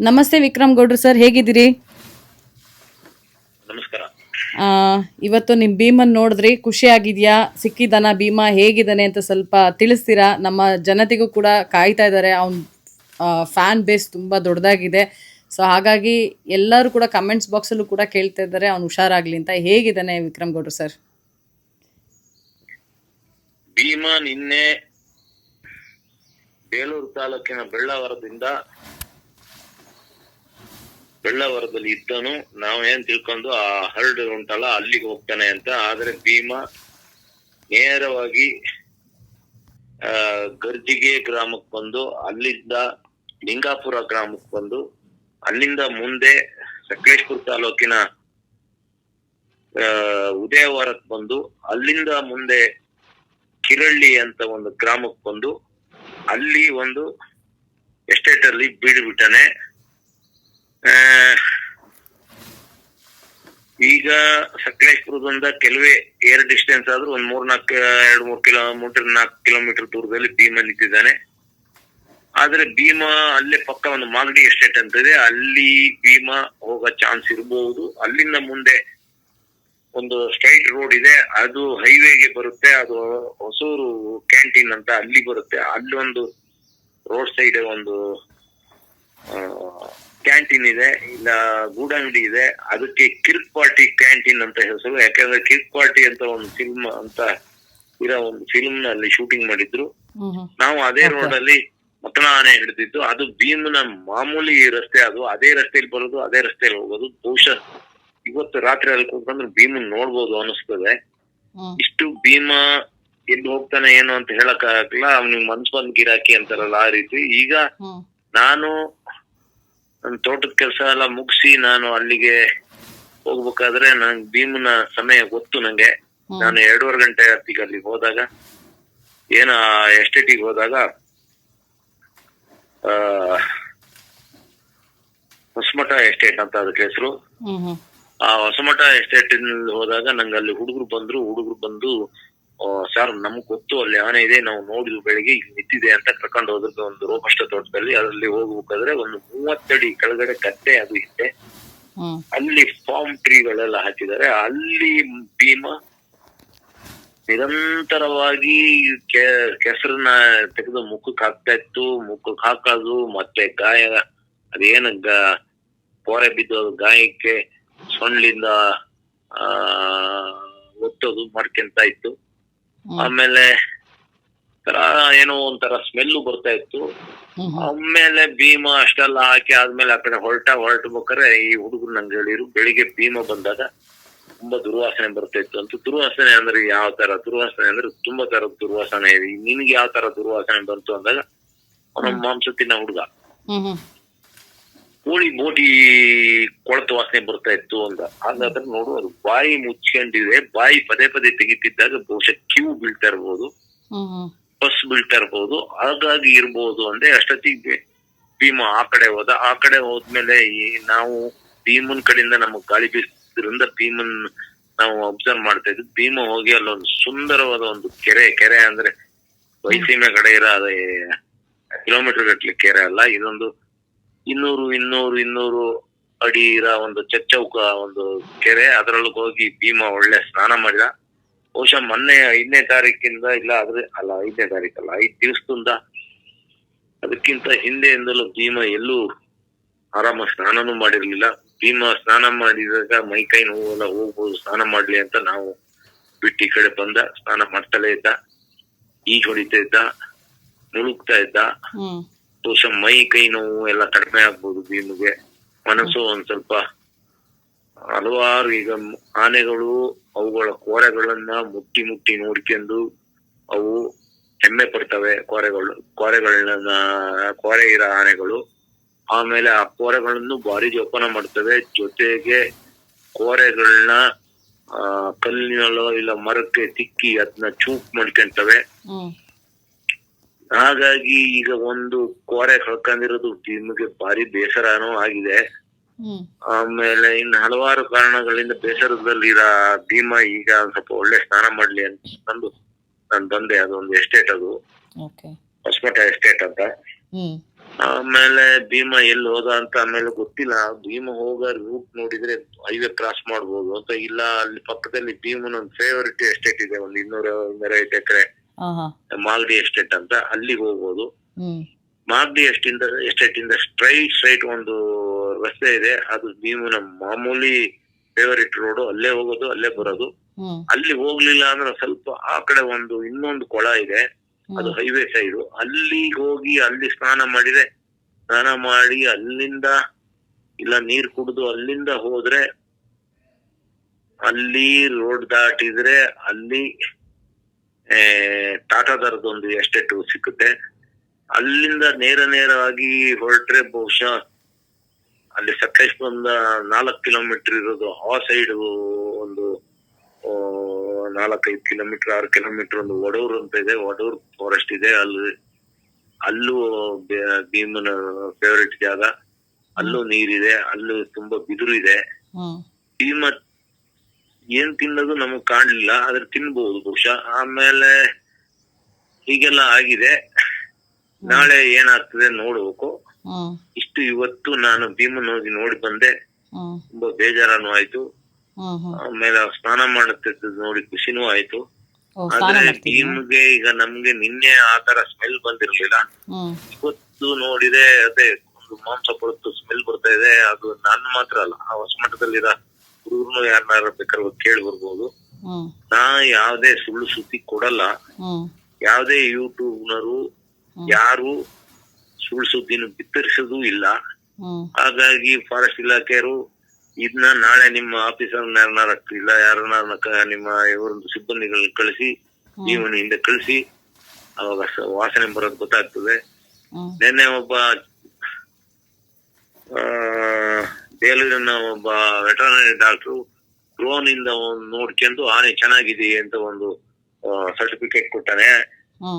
ನಮಸ್ತೆ ವಿಕ್ರಮ್ ಗೌಡ್ರು ಸರ್ ಹೇಗಿದ್ದೀರಿ? ನಮಸ್ಕಾರ. ಆ, ಇವತ್ತು ನಿಮ್ಮ ಭೀಮನ್ ನೋಡಿದ್ರಿ ಖುಷಿ ಆಗಿದ್ಯಾ? ಸಿಕ್ಕಿದಾನ ಭೀಮ? ಹೇಗಿದ್ದಾನೆ ಅಂತ ಸ್ವಲ್ಪ ತಿಳಿಸ್ತೀರಾ? ನಮ್ಮ ಜನತೆಗೂ ಕೂಡ ಕಾಯ್ತಾ ಇದ್ದಾರೆ. ಅವ್ನ ಫ್ಯಾನ್ ಬೇಸ್ ತುಂಬಾ ದೊಡ್ಡದಾಗಿದೆ. ಸೊ ಹಾಗಾಗಿ ಎಲ್ಲರೂ ಕೂಡ ಕಮೆಂಟ್ಸ್ ಬಾಕ್ಸಲ್ಲೂ ಕೂಡ ಕೇಳ್ತಾ ಇದ್ದಾರೆ. ಅವ್ನು ಹುಷಾರಾಗ್ಲಿ ಅಂತ. ಹೇಗಿದ್ದಾನೆ ವಿಕ್ರಮ್ ಗೌಡ್ರು ಸರ್? ಭೀಮ ನಿನ್ನೆ ಬೇಲೂರು ತಾಲೂಕಿನ ಬೆಳ್ಳಾವರದಿಂದ ಬೆಳ್ಳಾವರದಲ್ಲಿ ಇದ್ದನು. ನಾವು ಏನ್ ತಿಳ್ಕೊಂಡು, ಆ ಹರ್ಡ್ ಉಂಟಲ್ಲ, ಅಲ್ಲಿಗೆ ಹೋಗ್ತಾನೆ ಅಂತ. ಆದ್ರೆ ಭೀಮ ನೇರವಾಗಿ, ಆ, ಗರ್ಜಿಗೆ ಗ್ರಾಮಕ್ಕೆ ಬಂದು ಅಲ್ಲಿಂದ ಲಿಂಗಾಪುರ ಗ್ರಾಮಕ್ಕೆ ಬಂದು, ಅಲ್ಲಿಂದ ಮುಂದೆ ಸಕಲೇಶ್ಪುರ ತಾಲೂಕಿನ ಉದಯವಾರಕ್ ಉದಯವಾರಕ್ಕೆ ಬಂದು, ಅಲ್ಲಿಂದ ಮುಂದೆ ಕಿರಳ್ಳಿ ಅಂತ ಒಂದು ಗ್ರಾಮಕ್ಕೆ ಬಂದು, ಅಲ್ಲಿ ಒಂದು ಎಸ್ಟೇಟ್ ಅಲ್ಲಿ ಬೀಡ್ಬಿಟ್ಟನೆ ಈಗ ಸಕಲೇಶ್ಪುರದಿಂದ ಕೆಲವೇ ಏರ್ ಡಿಸ್ಟೆನ್ಸ್ ಆದ್ರೂ ಒಂದ್ ಮೂರ್ ನಾಲ್ಕು ಎರಡ್ ಮೂರ್ ಕಿಲೋಮೀಟರ್ ನಾಲ್ಕು ಕಿಲೋಮೀಟರ್ ದೂರದಲ್ಲಿ ಭೀಮ ನಿಂತಿದ್ದಾನೆ. ಆದ್ರೆ ಭೀಮ ಅಲ್ಲೇ ಪಕ್ಕ ಒಂದು ಮಾಗಡಿ ಎಸ್ಟೇಟ್ ಅಂತ ಇದೆ. ಅಲ್ಲಿ ಭೀಮ ಹೋಗೋ ಚಾನ್ಸ್ ಇರಬಹುದು ಅಲ್ಲಿಂದ ಮುಂದೆ ಒಂದು ಸ್ಟ್ರೈಟ್ ರೋಡ್ ಇದೆ. ಅದು ಹೈವೇಗೆ ಬರುತ್ತೆ. ಅದು ಹೊಸೂರು ಕ್ಯಾಂಟೀನ್ ಅಂತ ಅಲ್ಲಿ ಬರುತ್ತೆ. ಅಲ್ಲಿ ಒಂದು ರೋಡ್ ಸೈಡ್ ಒಂದು ಕ್ಯಾಂಟೀನ್ ಇದೆ ಇಲ್ಲ ಗೂಡಂಗಡಿ ಇದೆ ಅದಕ್ಕೆ ಕಿರ್ಕ್ ಪಾರ್ಟಿ ಕ್ಯಾಂಟೀನ್ ಅಂತ ಹೆಸರು ಯಾಕಂದ್ರೆ ಕಿರ್ಕ್ ಪಾರ್ಟಿ ಅಂತ ಒಂದು ಫಿಲ್ಮ್ ಅಂತ ಇರೋ ಒಂದು ಫಿಲ್ಮ್ನಲ್ಲಿ ಶೂಟಿಂಗ್ ಮಾಡಿದ್ರು ನಾವು ಅದೇ ರೋಡ್ ಅಲ್ಲಿ ಮತನ ಆನೆ ಹಿಡಿದಿದ್ದು ಅದು ಭೀಮನ ಮಾಮೂಲಿ ರಸ್ತೆ ಅದು ಅದೇ ರಸ್ತೆಯಲ್ಲಿ ಬರೋದು ಅದೇ ರಸ್ತೆಯಲ್ಲಿ ಹೋಗೋದು. ಬಹುಶಃ ಇವತ್ತು ರಾತ್ರಿ ಅಲ್ಲಿ ಕೂತ್ಕೊಂಡ್ರೆ ಭೀಮನ್ ನೋಡ್ಬೋದು ಅನಿಸ್ತದೆ. ಇಷ್ಟು ಭೀಮ ಎಲ್ಲಿ ಹೋಗ್ತಾನೆ ಏನು ಅಂತ ಹೇಳಕ್ ಆಗಲ್ಲ ಅವ್ನಿಗೆ ಮನ್ಸ್ ಬಂದ್ ಗಿರಾಕಿ ಅಂತಾರಲ್ಲ ಆ ರೀತಿ. ಈಗ ನಾನು ನನ್ನ ತೋಟದ ಕೆಲಸ ಎಲ್ಲ ಮುಗಿಸಿ ನಾನು ಅಲ್ಲಿಗೆ ಹೋಗ್ಬೇಕಾದ್ರೆ ನನ್ ಭೀಮನ ಸಮಯ ಗೊತ್ತು ನಂಗೆ. ನಾನು ಎರಡೂವರೆ ಗಂಟೆ ಹೊತ್ತಿಗೆ ಅಲ್ಲಿಗೆ ಹೋದಾಗ. ಏನ ಎಸ್ಟೇಟಿಗೆ ಹೋದಾಗ ಆ ಹೊಸಮಠ ಎಸ್ಟೇಟ್ ಅಂತ ಅದಕ್ಕೆ ಹೆಸರು. ಆ ಹೊಸಮಠ ಎಸ್ಟೇಟ್ ಹೋದಾಗ ನಂಗೆ ಅಲ್ಲಿ ಹುಡುಗರು ಬಂದ್ರು ಹುಡುಗರು ಬಂದು ಸರ್ ನಮ್ಗ್ ಗೊತ್ತು ಅಲ್ಲಿ ಆನೆ ಇದೆ ನಾವು ನೋಡಿದ್ವಿ ಬೆಳಿಗ್ಗೆ ಇಲ್ಲಿ ನಿಂತಿದೆ ಅಂತ ಕರ್ಕೊಂಡು ಹೋದ್ರು ಒಂದು ರೋಪಷ್ಟ ತೋಟದಲ್ಲಿ. ಅದರಲ್ಲಿ ಹೋಗ್ಬೇಕಾದ್ರೆ ಒಂದು ಮೂವತ್ತಡಿ ಕೆಳಗಡೆ ಗದ್ದೆ ಅದು ಇದೆ. ಅಲ್ಲಿ ಫಾರ್ಮ್ ಟ್ರೀಗಳೆಲ್ಲ ಹಾಕಿದ್ದಾರೆ. ಅಲ್ಲಿ ಭೀಮ ನಿರಂತರವಾಗಿ ಕೆಸರನ್ನ ತೆಗೆದು ಮುಖಕ್ಕೆ ಹಾಕ್ತಾ ಇತ್ತು. ಮುಖಕ್ಕೆ ಹಾಕೋದು ಮತ್ತೆ ಗಾಯ ಅದೇನು ಗ ಪೊರೆ ಬಿದ್ದು ಅದು ಗಾಯಕ್ಕೆ ಸೊಂಡ್ಲಿಂದ ಆ ಒತ್ತೋದು ಮಾಡ್ಕೊಂತ ಇತ್ತು. ಆಮೇಲೆ ಏನೋ ಒಂಥರ ಸ್ಮೆಲ್ಲು ಬರ್ತಾ ಇತ್ತು. ಆಮೇಲೆ ಭೀಮ ಅಷ್ಟೆಲ್ಲ ಹಾಕಿ ಆದ್ಮೇಲೆ ಆ ಕಡೆ ಹೊರಟ ಹೊರಟ್ಬೇಕಾರೆ ಈ ಹುಡುಗರು ನಂಗೆ ಹೇಳಿರು ಬೆಳಿಗ್ಗೆ ಭೀಮ ಬಂದಾಗ ತುಂಬಾ ದುರ್ವಾಸನೆ ಬರ್ತಾ ಇತ್ತು. ಅಂತ ದುರ್ವಾಸನೆ ಅಂದ್ರೆ ಯಾವ ತರ? ದುರ್ವಾಸನೆ ಅಂದ್ರೆ ತುಂಬಾ ತರ ದುರ್ವಾಸನೆ ಇದೆ. ನಿನ್ಗೆ ಯಾವ ತರ ದುರ್ವಾಸನೆ ಬಂತು ಅಂದಾಗ ಅವನ ಮಾಂಸ ತಿನ್ನ ಹುಡುಗ. ಕೋಳಿ ಬೋಟಿ ಕೊಳತ ವಾಸನೆ ಬರ್ತಾ ಇತ್ತು ಅಂತ ಅದನ್ನ ನೋಡು ಅದು ಬಾಯಿ ಮುಚ್ಕೊಂಡಿದೆ ಬಾಯಿ ಪದೇ ಪದೇ ತೆಗಿತಿದ್ದಾಗ ಬಹುಶಃ ಕ್ಯೂ ಬೀಳ್ತಾ ಇರ್ಬೋದು ಬಸ್ ಬೀಳ್ತಾ ಇರ್ಬೋದು ಹಾಗಾಗಿ ಇರ್ಬೋದು ಅಂದ್ರೆ ಅಷ್ಟೊತ್ತಿಗೆ ಭೀಮ ಆ ಕಡೆ ಹೋದ. ಆ ಕಡೆ ಹೋದ್ಮೇಲೆ ಈ ನಾವು ಭೀಮನ್ ಕಡೆಯಿಂದ ನಮಗ್ ಗಾಳಿ ಬೀಸಿದ್ರಿಂದ ಭೀಮನ್ ನಾವು ಅಬ್ಸರ್ವ್ ಮಾಡ್ತಾ ಇದ್ವಿ. ಭೀಮ ಹೋಗಿ ಅಲ್ಲೊಂದು ಸುಂದರವಾದ ಒಂದು ಕೆರೆ ಕೆರೆ ಅಂದ್ರೆ ವೈಸೀಮೆ ಕಡೆ ಇರೋ ಕಿಲೋಮೀಟರ್ ಗಟ್ಟಲೆ ಕೆರೆ ಅಲ್ಲ ಇದೊಂದು ಇನ್ನೂರು ಇನ್ನೂರು ಇನ್ನೂರು ಅಡಿ ಇರೋ ಒಂದು ಚಚ್ಚೌಕ ಒಂದು ಕೆರೆ ಅದರೊಳಗೆ ಹೋಗಿ ಭೀಮ ಒಳ್ಳೆ ಸ್ನಾನ ಮಾಡಿದ. ಬಹುಶಃ ಮೊನ್ನೆ ಐದನೇ ತಾರೀಕಿಂದ ಇಲ್ಲ, ಆದ್ರೆ ಅಲ್ಲ, ಐದನೇ ತಾರೀಕಲ್ಲ, ಐದ್ ದಿವಸದಿಂದ ಅದಕ್ಕಿಂತ ಹಿಂದೆಯಿಂದಲೂ ಭೀಮ ಎಲ್ಲೂ ಆರಾಮ ಸ್ನಾನನೂ ಮಾಡಿರ್ಲಿಲ್ಲ. ಭೀಮ ಸ್ನಾನ ಮಾಡಿದಾಗ ಮೈ, ಕೈ ನೋವೆಲ್ಲ ಹೋಗ್ಬೋದು, ಸ್ನಾನ ಮಾಡ್ಲಿ ಅಂತ ನಾವು ಬಿಟ್ಟು ಈ ಕಡೆ ಬಂದ, ಸ್ನಾನ ಮಾಡ್ತಲೇ ಇದ್ದ. ಈಜ್ ಹೊಡಿತಾ ಇದ್ದ, ಮುಳುಗ್ತಾ ಇದ್ದ. ಬಹುಶಃ ಮೈ ಕೈ ನೋವು ಎಲ್ಲ ಕಡಿಮೆ ಆಗ್ಬೋದು ಭೀಮಿಗೆ ಮನಸ್ಸು ಒಂದ್ ಸ್ವಲ್ಪ ಹಲವಾರು ಈಗ ಆನೆಗಳು, ಅವುಗಳ ಕೋರೆಗಳನ್ನ ಮುಟ್ಟಿ ಮುಟ್ಟಿ ನೋಡ್ಕೊಂಡು ಅವು ಹೆಮ್ಮೆ ಪಡ್ತವೆ ಕೋರೆಗಳು, ಕೋರೆಗಳನ್ನ, ಕೋರೆ ಇರೋ ಆನೆಗಳು. ಆಮೇಲೆ ಆ ಕೋರೆಗಳನ್ನು ಭಾರಿ ಜೋಪಾನ ಮಾಡ್ತವೆ. ಜೊತೆಗೆ ಕೋರೆಗಳನ್ನ ಕಲ್ಲಿನಲ್ಲೋ ಇಲ್ಲ ಮರಕ್ಕೆ ತಿಕ್ಕಿ ಅದನ್ನ ಚೂಪ್ ಮಾಡ್ಕೊಂತವೆ. ಹಾಗಾಗಿ ಈಗ ಒಂದು ಕೋರೆ ಕಳ್ಕೊಂಡಿರೋದು ಟೀಮ್ಗೆ ಭಾರಿ ಬೇಸರನೂ ಆಗಿದೆ. ಆಮೇಲೆ ಇನ್ನು ಹಲವಾರು ಕಾರಣಗಳಿಂದ ಬೇಸರದಲ್ಲಿ ಭೀಮ ಈಗ ಸ್ವಲ್ಪ ಒಳ್ಳೆ ಸ್ನಾನ ಮಾಡ್ಲಿ ಅಂತ ಅಂದು ನಾನು ಬಂದೆ ಅದೊಂದು ಎಸ್ಟೇಟ್ ಅದು. ಹೊಸಮಠ ಎಸ್ಟೇಟ್ ಅಂತ. ಆಮೇಲೆ ಭೀಮ ಎಲ್ಲಿ ಹೋದ ಅಂತ ಆಮೇಲೆ ಗೊತ್ತಿಲ್ಲ. ಭೀಮ ಹೋಗ ರೂಟ್ ನೋಡಿದ್ರೆ ಹೈವೇ ಕ್ರಾಸ್ ಮಾಡ್ಬೋದು ಅಂತ ಇಲ್ಲ ಅಲ್ಲಿ ಪಕ್ಕದಲ್ಲಿ ಭೀಮನ ಒಂದು ಫೇವರಿಟ್ ಎಸ್ಟೇಟ್ ಇದೆ ಒಂದು ಇನ್ನೂರ ಐದು ಎಕರೆ. ಮಾಗಡಿ ಎಸ್ಟೇಟ್ ಅಂತ ಅಲ್ಲಿಗೆ ಹೋಗ್ಬೋದು. ಮಾಲ್ದಿ ಎಸ್ಟಿಂದ ಎಸ್ಟೇಟ್ ಇಂದ ಸ್ಟ್ರೈಟ್ ಸ್ಟ್ರೈಟ್ ಒಂದು ರಸ್ತೆ ಇದೆ. ಅದು ಭೀಮನ ಮಾಮೂಲಿ ಫೇವರಿಟ್ ರೋಡ್ ಅಲ್ಲೇ ಹೋಗೋದು ಅಲ್ಲೇ ಬರೋದು. ಅಲ್ಲಿ ಹೋಗ್ಲಿಲ್ಲ ಅಂದ್ರೆ ಸ್ವಲ್ಪ ಆ ಕಡೆ ಒಂದು ಇನ್ನೊಂದು ಕೊಳ ಇದೆ. ಅದು ಹೈವೇ ಸೈಡ್ ಅಲ್ಲಿ ಹೋಗಿ ಅಲ್ಲಿ ಸ್ನಾನ ಮಾಡಿದ್ರೆ ಸ್ನಾನ ಮಾಡಿ ಅಲ್ಲಿಂದ ಇಲ್ಲ ನೀರ್ ಕುಡಿದು ಅಲ್ಲಿಂದ ಹೋದ್ರೆ ಅಲ್ಲಿ ರೋಡ್ ದಾಟಿದ್ರೆ ಅಲ್ಲಿ ಟಾಟಾದರದ್ದು ಒಂದು ಎಸ್ಟೇಟ್ ಸಿಕ್ಕುತ್ತೆ? ಅಲ್ಲಿಂದ ನೇರ ನೇರವಾಗಿ ಹೊರಟ್ರೆ ಬಹುಶಃ ಅಲ್ಲಿ ಸಕಲೇಶ್ಪುರದ ನಾಲ್ಕು ಕಿಲೋಮೀಟರ್ ಇರೋದು ಆ ಸೈಡ್ ಒಂದು ನಾಲ್ಕೈದು ಕಿಲೋಮೀಟರ್ ಆರು ಕಿಲೋಮೀಟರ್ ಒಂದು ಒಡೂರ್ ಅಂತ ಇದೆ. ಒಡೂರ್ ಫಾರೆಸ್ಟ್ ಇದೆ. ಅಲ್ಲಿ ಅಲ್ಲೂ ಭೀಮನ ಫೇವರಿಟ್ ಜಾಗ. ಅಲ್ಲೂ ನೀರಿದೆ. ಅಲ್ಲೂ ತುಂಬಾ ಬಿದಿರು ಇದೆ. ಭೀಮತ್ ಭೀಮ ಏನ್ ತಿನ್ನೋದು ನಮಗ್ ಕಾಣ್ಲಿಲ್ಲ ಆದ್ರೆ ತಿನ್ಬಹುದು ಬಹುಶಃ. ಆಮೇಲೆ ಹೀಗೆಲ್ಲ ಆಗಿದೆ. ನಾಳೆ ಏನಾಗ್ತದೆ ನೋಡ್ಬೇಕು. ಇಷ್ಟು ಇವತ್ತು ನಾನು ಭೀಮನ್ ಹೋಗಿ ನೋಡಿ ಬಂದೆ. ತುಂಬಾ ಬೇಜಾರನು ಆಯ್ತು. ಆಮೇಲೆ ಸ್ನಾನ ಮಾಡುತ್ತಿದ್ದು ನೋಡಿ ಖುಷಿನೂ ಆಯ್ತು. ಆದ್ರೆ ಭೀಮ್ಗೆ ಈಗ ನಮ್ಗೆ ನಿನ್ನೆ ಆತರ ತರ ಸ್ಮೆಲ್ ಬಂದಿರ್ಲಿಲ್ಲ. ಇವತ್ತು ನೋಡಿದೆ ಅದೇ ಒಂದು ಮಾಂಸ ಕೊಳತು ಸ್ಮೆಲ್ ಬರ್ತಾ ಇದೆ. ಅದು ನಾನು ಮಾತ್ರ ಅಲ್ಲ ಆ ಹೊಸ ಹೊಸಮಠದಲ್ಲಿರೋ ಹುಡುಗರು ಯಾರನ್ನಾರ ಬೇಕಾದ್ರೆ ಕೇಳಿ ಬರ್ಬೋದು. ನಾ ಯಾವ್ದೇ ಸುಳ್ಳು ಸುದ್ದಿ ಕೊಡಲ್ಲ. ಯಾವ್ದೇ ಯೂಟ್ಯೂಬ್ನರು ಯಾರು ಸುಳ್ಳು ಸುದ್ದಿನ ಬಿತ್ತರಿಸೋದು ಇಲ್ಲ. ಹಾಗಾಗಿ ಫಾರೆಸ್ಟ್ ಇಲಾಖೆಯವರು ಇದನ್ನ ನಾಳೆ ನಿಮ್ಮ ಆಫೀಸರ್ ಯಾರನ್ನಾರ ಇಲ್ಲ ಯಾರನ್ನ ನಿಮ್ಮ ಇವರೊಂದು ಸಿಬ್ಬಂದಿಗಳನ್ನ ಕಳಿಸಿ ಜೀವನ ಹಿಂದೆ ಕಳಿಸಿ ಅವಾಗ ವಾಸನೆ ಬರೋದು ಗೊತ್ತಾಗ್ತದೆ. ನಿನ್ನೆ ಒಬ್ಬ ಆ, ಬೇಲೂರಿನ ಒಬ್ಬ ವೆಟರ್ನರಿ ಡಾಕ್ಟ್ರು ಡ್ರೋನ್ ಇಂದ ನೋಡ್ಕೊಂಡು ಆನೆ ಚೆನ್ನಾಗಿದೆ ಅಂತ ಒಂದು ಸರ್ಟಿಫಿಕೇಟ್ ಕೊಟ್ಟಾನೆ.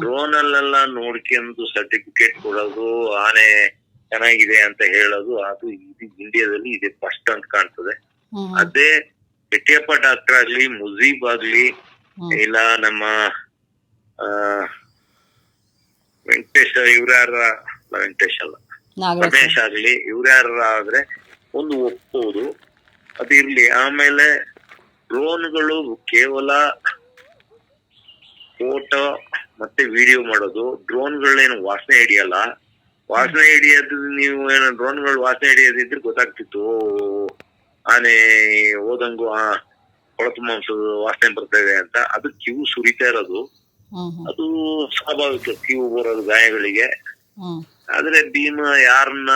ಡ್ರೋನ್ ಅಲ್ಲೆಲ್ಲ ನೋಡ್ಕೊಂಡು ಸರ್ಟಿಫಿಕೇಟ್ ಕೊಡೋದು ಆನೆ ಚೆನ್ನಾಗಿದೆ ಅಂತ ಹೇಳೋದು ಅದು ಇದು ಇಂಡಿಯಾದಲ್ಲಿ ಇದೆ ಫಸ್ಟ್ ಅಂತ ಕಾಣ್ತದೆ. ಅದೇ ಬೆಟ್ಟಿಯಪ್ಪ ಡಾಕ್ಟರ್ ಆಗ್ಲಿ ಮುಜೀಬ್ ಆಗ್ಲಿ ಇಲ್ಲ ನಮ್ಮ ವೆಂಕಟೇಶ್ ಇವ್ರ ಯಾರ ವೆಂಕಟೇಶ್ ಅಲ್ಲ ರಮೇಶ್ ಆಗ್ಲಿ ಇವ್ರ್ಯಾರ ಆದ್ರೆ ಒಂದು ಒಪ್ಪುವುದು ಅದಿರ್ಲಿ ಆಮೇಲೆ ಡ್ರೋನ್ಗಳು ಕೇವಲ ಫೋಟೋ ಮತ್ತೆ ವಿಡಿಯೋ ಮಾಡೋದು. ಡ್ರೋನ್ಗಳೇನು ವಾಸನೆ ಹಿಡಿಯಲ್ಲ. ವಾಸನೆ ಹಿಡಿಯೋದು ನೀವು ಏನು ಡ್ರೋನ್ಗಳು ವಾಸನೆ ಹಿಡಿಯೋದಿದ್ರೆ ಗೊತ್ತಾಗ್ತಿತ್ತು. ಆನೆ ಹೋದಂಗು ಆ ಕೊಳತು ಮಾಂಸ ವಾಸನೆ ಬರ್ತಾ ಇದೆ ಅಂತ. ಅದು ಕಿವು ಸುರಿತಾ ಇರೋದು. ಅದು ಸ್ವಾಭಾವಿಕ ಕಿವು ಬರೋದು ಗಾಯಗಳಿಗೆ. ಆದ್ರೆ ಭೀಮ ಯಾರನ್ನ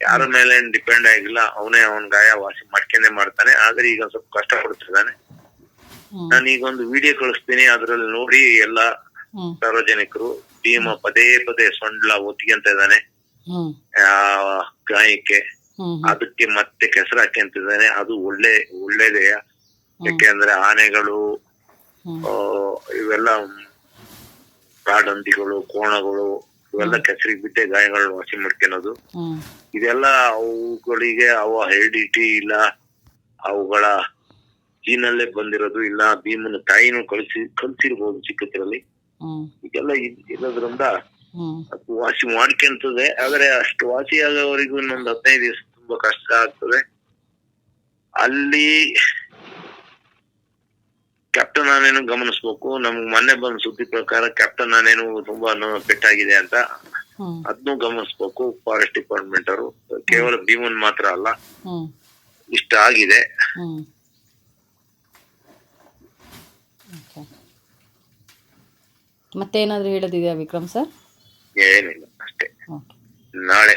ಯಾರ ಮೇಲೆ ಡಿಪೆಂಡ್ ಆಗಿಲ್ಲ ಅವನೇ ಅವನ್ ಗಾಯ ವಾಸಿ ಮಾಡ್ಕೊಂಡೆ ಮಾಡ್ತಾನೆ. ಆದ್ರೆ ಈಗ ಒಂದ್ ಸ್ವಲ್ಪ ಕಷ್ಟ ಪಡ್ತಿದ್ದಾನೆ. ನಾನು ಈಗ ಒಂದು ವಿಡಿಯೋ ಕಳಿಸ್ತೀನಿ ಅದ್ರಲ್ಲಿ ನೋಡಿ ಎಲ್ಲ ಸಾರ್ವಜನಿಕರು ಭೀಮ ಪದೇ ಪದೇ ಸೊಂಡ್ಲ ಒತ್ತಿಗೆಂತ ಇದ್ದಾನೆ. ಆ ಗಾಯಕ್ಕೆ. ಅದಕ್ಕೆ ಮತ್ತೆ ಕೆಸರು ಹಾಕ್ಯಂತಿದ್ದಾನೆ ಅದು ಒಳ್ಳೆ ಒಳ್ಳೇದೇ. ಯಾಕೆಂದ್ರೆ ಆನೆಗಳು ಇವೆಲ್ಲ ಕಾಡಂದಿಗಳು ಕೋಣಗಳು ಇವೆಲ್ಲ ಕೆಸರಿಗೆ ಬಿಟ್ಟೆ ಗಾಯಗಳನ್ನ ವಾಸಿ ಮಾಡ್ಕೊಳೋದು. ಇದೆಲ್ಲ ಅವುಗಳಿಗೆ ಅವ ಹೆರಿಡಿಟಿ ಇಲ್ಲ. ಅವುಗಳ ಜೀನಲ್ಲೇ ಬಂದಿರೋದು ಇಲ್ಲ. ಭೀಮನ ತಾಯಿನೂ ಕಳಿಸಿ ಕಲ್ಸಿರ್ಬೋದು ಚಿಕ್ಕದ್ರಲ್ಲಿ. ಇದೆಲ್ಲ ಇದ್- ಇರೋದ್ರಿಂದ ಅದು ವಾಸಿ ಮಾಡ್ಕೊಂತದೆ. ಆದ್ರೆ ಅಷ್ಟು ವಾಸಿ ಆಗೋವರೆಗೂ ಇನ್ನೊಂದು ಹದಿನೈದು ದಿವಸ ತುಂಬಾ ಕಷ್ಟ ಆಗ್ತದೆ. ಅಲ್ಲಿ ಕ್ಯಾಪ್ಟನ್ ನಾನೇನು ಗಮನಿಸ್ಬೇಕು? ನಮ್ಗೆ ಮೊನ್ನೆ ಬಂದ ಸುದ್ದಿ ಪ್ರಕಾರ ಕ್ಯಾಪ್ಟನ್ ನಾನೇನು ತುಂಬಾ ಪೆಟ್ಟಾಗಿದೆ ಅಂತ ಅದನ್ನು ಗಮನಿಸ್ಬೇಕು ಫಾರೆಸ್ಟ್ ಡಿಪಾರ್ಟ್ಮೆಂಟ್ ಅವರು. ಕೇವಲ ಭೀಮನ್ ಮಾತ್ರ ಅಲ್ಲ. ಇಷ್ಟ ಆಗಿದೆ. ಮತ್ತೇನಾದರೂ ಹೇಳೋದಿದೆಯಾ ವಿಕ್ರಮ್ ಸರ್? ಏನಿಲ್ಲ ಅಷ್ಟೇ. ನಾಳೆ.